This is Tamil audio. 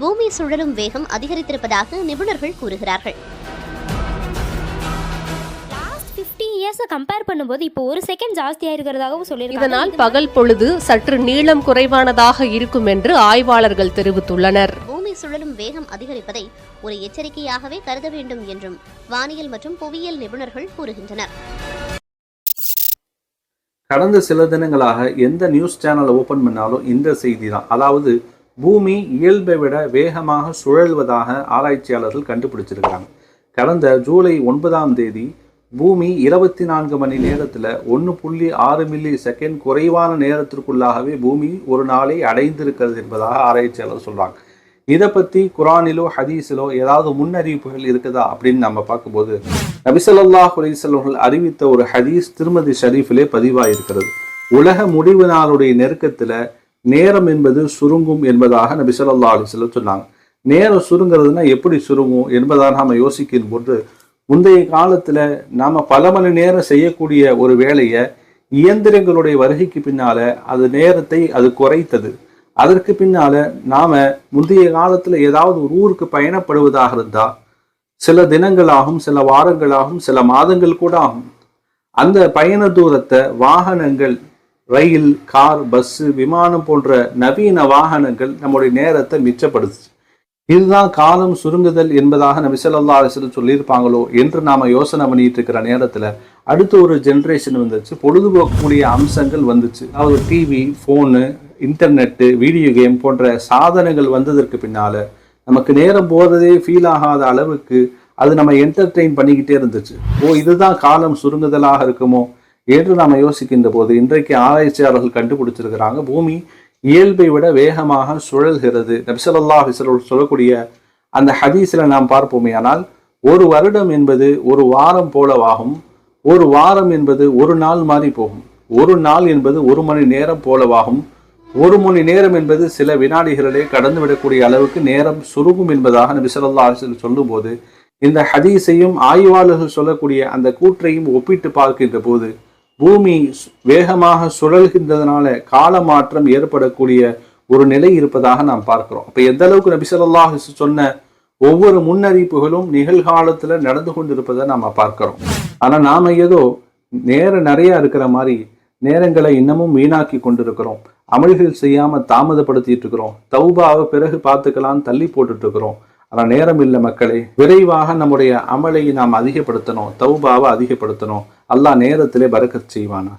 பூமி சுழலும் வேகம் அதிகரித்திருப்பதாக நிபுணர்கள் கூறுகிறார்கள். இயர்ஸை கம்பேர் பண்ணும்போது இப்போ ஒரு செகண்ட் ஜாஸ்தியாக இருக்கிறதாகவும் சொல்லியிருக்காங்க. இதனால் இது பகல் பொழுது சற்று நீளம் குறைவானதாக இருக்கும் என்று ஆய்வாளர்கள் தெரிவித்துள்ளனர். பூமி சுழலும் வேகம் அதிகரிப்பதை ஒரு எச்சரிக்கையாகவே கருத வேண்டும் என்றும் வானியல் மற்றும் புவியியல் நிபுணர்கள் கூறுகின்றனர். கடந்த சில தினங்களாக எந்த நியூஸ் சேனலை ஓபன் பண்ணாலும் இந்த செய்தி தான். அதாவது பூமி இயல்பை விட வேகமாக சுழல்வதாக ஆராய்ச்சியாளர்கள் கண்டுபிடிச்சிருக்கிறாங்க. கடந்த ஜூலை ஒன்பதாம் தேதி பூமி இருபத்தி நான்கு மணி நேரத்தில் ஒன்று புள்ளி ஆறு மில்லி செகண்ட் குறைவான நேரத்திற்குள்ளாகவே பூமி ஒரு நாளை அடைந்திருக்கிறது என்பதாக ஆராய்ச்சியாளர் சொல்றாங்க. இதை பற்றி குரானிலோ ஹதீஸிலோ ஏதாவது முன்னறிவிப்புகள் இருக்குதா அப்படின்னு நம்ம பார்க்கும்போது நபிசல்லாஹ் அலிசல்வர்கள் அறிவித்த ஒரு ஹதீஸ் திருமதி ஷரீஃபிலே பதிவாயிருக்கிறது. உலக முடிவு நாளுடைய நெருக்கத்தில் நேரம் என்பது சுருங்கும் என்பதாக நபி சொல்லா அலைஹி சொன்னாங்க. நேரம் சுருங்கிறதுனா எப்படி சுருங்கும் என்பதாக நாம யோசிக்கும் போது முந்தைய காலத்துல நாம பல மணி நேரம் செய்யக்கூடிய ஒரு வேலையை இயந்திரங்களுடைய வருகைக்கு பின்னால அது நேரத்தை அது குறைத்தது. அதற்கு பின்னால நாம முந்தைய காலத்துல ஏதாவது ஒரு ஊருக்கு பயணப்படுவதாக இருந்தா சில தினங்களாகும் சில வாரங்களாகும் சில மாதங்கள் கூட ஆகும். அந்த பயண தூரத்தை வாகனங்கள் ரயில் கார் பஸ்ஸு விமானம் போன்ற நவீன வாகனங்கள் நம்முடைய நேரத்தை மிச்சப்படுத்துச்சு. இதுதான் காலம் சுருங்குதல் என்பதாக நபி ஸல்லல்லாஹு சொல்லியிருப்பாங்களோ என்று நாம் யோசனை பண்ணிட்டு இருக்கிற நேரத்தில் அடுத்த ஒரு ஜென்ரேஷன் வந்துச்சு. பொழுதுபோக்கக்கூடிய அம்சங்கள் வந்துச்சு. அதாவது TV phone internet video game போன்ற சாதனங்கள் வந்ததற்கு பின்னால நமக்கு நேரம் போகிறதே ஃபீல் ஆகாத அளவுக்கு அது நம்ம என்டர்டெயின் பண்ணிக்கிட்டே இருந்துச்சு. ஓ இதுதான் காலம் சுருங்குதலாக இருக்குமோ? என்று நாம் யோசிக்கின்ற போது இன்றைக்கு ஆராய்ச்சியாளர்கள் கண்டுபிடிச்சிருக்கிறாங்க. பூமி இயல்பை விட வேகமாக சுழல்கிறது. நபிசல்லாஹ் அலிஸ்வல் சொல்லக்கூடிய அந்த ஹதீஸில் நாம் பார்ப்போமே. ஆனால் ஒரு வருடம் என்பது ஒரு வாரம் போலவாகும். ஒரு வாரம் என்பது ஒரு நாள் மாதிரி போகும். ஒரு நாள் என்பது ஒரு மணி நேரம் போலவாகும். ஒரு மணி நேரம் என்பது சில வினாடிகளிலே கடந்து விடக்கூடிய அளவுக்கு நேரம் சுருகும் என்பதாக நபி ஸல்லல்லாஹு சொல்லும்போது இந்த ஹதீஸையும் ஆய்வாளர்கள் சொல்லக்கூடிய அந்த கூற்றையும் ஒப்பிட்டு பார்க்கின்ற போது பூமி வேகமாக சுழல்கின்றதுனால கால மாற்றம் ஏற்படக்கூடிய ஒரு நிலை இருப்பதாக நாம் பார்க்கிறோம். அப்ப எந்த அளவுக்கு நபிசல்லாஹ் சொன்ன ஒவ்வொரு முன்னறிவிப்புகளும் நிகழ்காலத்துல நடந்து கொண்டிருப்பதை நாம பார்க்கிறோம். ஆனா நாம ஏதோ நேரம் நிறைய இருக்கிற மாதிரி நேரங்களை இன்னமும் வீணாக்கி கொண்டிருக்கிறோம். அமல்கள் செய்யாம தாமதப்படுத்திட்டு இருக்கிறோம். தௌபாவை பிறகு பார்த்துக்கலாம் தள்ளி போட்டுட்டு இருக்கிறோம். ஆனா நேரம் இல்லை மக்களே. விரைவாக நம்முடைய அமலை நாம் அதிகப்படுத்தணும் தௌபாவை அதிகப்படுத்தணும். அல்லாஹ் நேரத்திலே பறக்க செய்வானா